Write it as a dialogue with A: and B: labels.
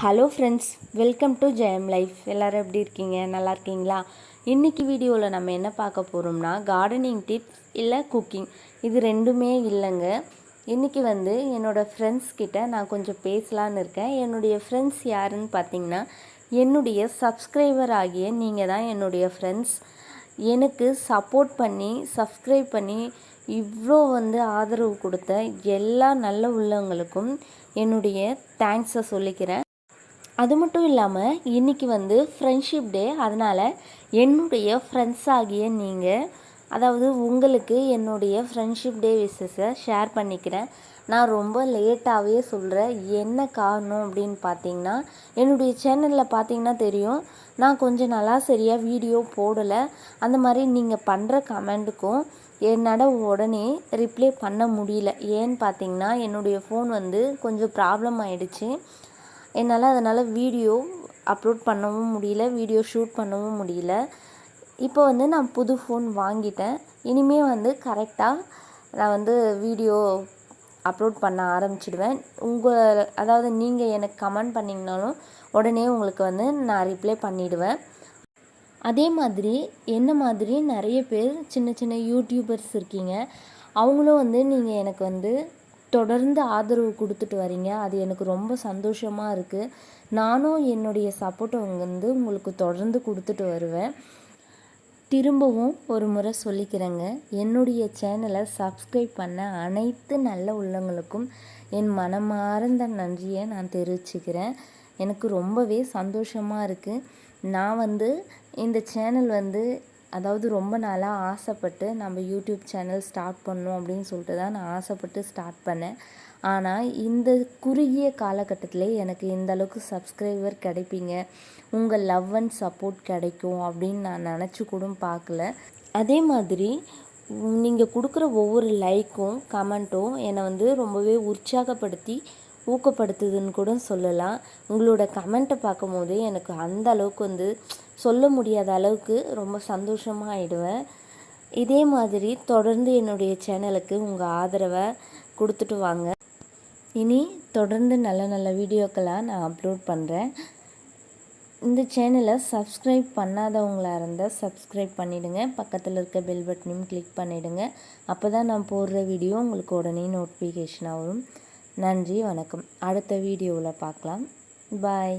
A: hello friends welcome to Jayam life எல்லோரும் எப்படி இருக்கீங்க நல்லா இருக்கீங்களா இன்றைக்கி வீடியோவில் நம்ம என்ன பார்க்க போகிறோம்னா கார்டனிங் டிப்ஸ் இல்லை குக்கிங் இது ரெண்டுமே இல்லைங்க இன்றைக்கி வந்து என்னோடய ஃப்ரெண்ட்ஸ் கிட்ட நான் கொஞ்சம் பேசலான்னு இருக்கேன் என்னுடைய ஃப்ரெண்ட்ஸ் யாருன்னு பார்த்தீங்கன்னா என்னுடைய சப்ஸ்கிரைபர் ஆகிய நீங்கள் தான் என்னுடைய ஃப்ரெண்ட்ஸ் எனக்கு சப்போர்ட் பண்ணி சப்ஸ்கிரைப் பண்ணி இவ்வளோ வந்து ஆதரவு கொடுத்த எல்லா நல்ல உள்ளவங்களுக்கும் என்னுடைய தேங்க்ஸை சொல்லிக்கிறேன் அது மட்டும் இல்லாமல் இன்றைக்கி வந்து ஃப்ரெண்ட்ஷிப் டே அதனால் என்னுடைய ஃப்ரெண்ட்ஸ் ஆகிய நீங்கள் அதாவது உங்களுக்கு என்னுடைய ஃப்ரெண்ட்ஷிப் டே விஷஸை ஷேர் பண்ணிக்கிறேன் நான் ரொம்ப லேட்டாகவே சொல்கிறேன் என்ன காரணம் அப்படின்னு பார்த்தீங்கன்னா என்னுடைய சேனலில் பார்த்தீங்கன்னா தெரியும் நான் கொஞ்சம் நல்லா சரியாக வீடியோ போடலை அந்த மாதிரி நீங்கள் பண்ணுற கமெண்ட்டுக்கும் என்னோட உடனே ரிப்ளை பண்ண முடியல ஏன்னு பார்த்தீங்கன்னா என்னுடைய ஃபோன் வந்து கொஞ்சம் ப்ராப்ளம் ஆகிடுச்சு என்னால் அதனால் வீடியோ அப்லோட் பண்ணவும் முடியல வீடியோ ஷூட் பண்ணவும் முடியல இப்போ வந்து நான் புது ஃபோன் வாங்கிட்டேன் இனிமேல் வந்து கரெக்டாக நான் வந்து வீடியோ அப்லோட் பண்ண ஆரம்பிச்சிடுவேன் உங்கள் அதாவது நீங்கள் எனக்கு கமெண்ட் பண்ணிங்கனாலும் உடனே உங்களுக்கு வந்து நான் ரிப்ளை பண்ணிவிடுவேன் அதே மாதிரி என்ன மாதிரி நிறைய பேர் சின்ன சின்ன யூடியூபர்ஸ் இருக்கீங்க அவங்களும் வந்து நீங்கள் எனக்கு வந்து தொடர்ந்து ஆதரவு கொடுத்துட்டு வரீங்க அது எனக்கு ரொம்ப சந்தோஷமாக இருக்குது நானும் என்னுடைய சப்போர்ட்டை வந்து உங்களுக்கு தொடர்ந்து கொடுத்துட்டு வருவேன் திரும்பவும் ஒரு முறை சொல்லிக்கிறேங்க என்னுடைய சேனலை சப்ஸ்கிரைப் பண்ண அனைத்து நல்ல உள்ளங்களுக்கும் என் மனமார்ந்த நன்றியை நான் தெரிவிச்சுக்கிறேன் எனக்கு ரொம்பவே சந்தோஷமாக இருக்குது நான் வந்து இந்த சேனல் வந்து அதாவது ரொம்ப நாளாக ஆசைப்பட்டு நம்ம யூடியூப் சேனல் ஸ்டார்ட் பண்ணணும் அப்படின்னு சொல்லிட்டு தான் நான் ஆசைப்பட்டு ஸ்டார்ட் பண்ணேன் ஆனால் இந்த குறுகிய காலகட்டத்தில் எனக்கு இந்த அளவுக்கு சப்ஸ்கிரைபர் கிடைப்பீங்க உங்கள் லவ் அண்ட் சப்போர்ட் கிடைக்கும் அப்படின்னு நான் நினச்சி கூட பார்க்கல அதே மாதிரி நீங்கள் கொடுக்குற ஒவ்வொரு லைக்கும் கமெண்ட்டும் என்னை வந்து ரொம்பவே உற்சாகப்படுத்தி ஊக்கப்படுத்துதுன்னு கூட சொல்லலாம் உங்களோட கமெண்ட்டை பார்க்கும்போது எனக்கு அந்த அளவுக்கு வந்து சொல்ல முடியாத அளவுக்கு ரொம்ப சந்தோஷமாக ஆயிடுவேன் இதே மாதிரி தொடர்ந்து என்னுடைய சேனலுக்கு உங்கள் ஆதரவை கொடுத்துட்டு வாங்க இனி தொடர்ந்து நல்ல நல்ல வீடியோக்களாக நான் அப்லோட் பண்ணுறேன் இந்த சேனலை சப்ஸ்கிரைப் பண்ணாதவங்களாக இருந்தால் சப்ஸ்கிரைப் பண்ணிவிடுங்க பக்கத்தில் இருக்க பெல் பட்டனையும் கிளிக் பண்ணிவிடுங்க அப்போ தான் நான் போடுற வீடியோ உங்களுக்கு உடனே நோட்டிஃபிகேஷன் ஆகும் நன்றி வணக்கம் அடுத்த வீடியோவில் பார்க்கலாம் பாய்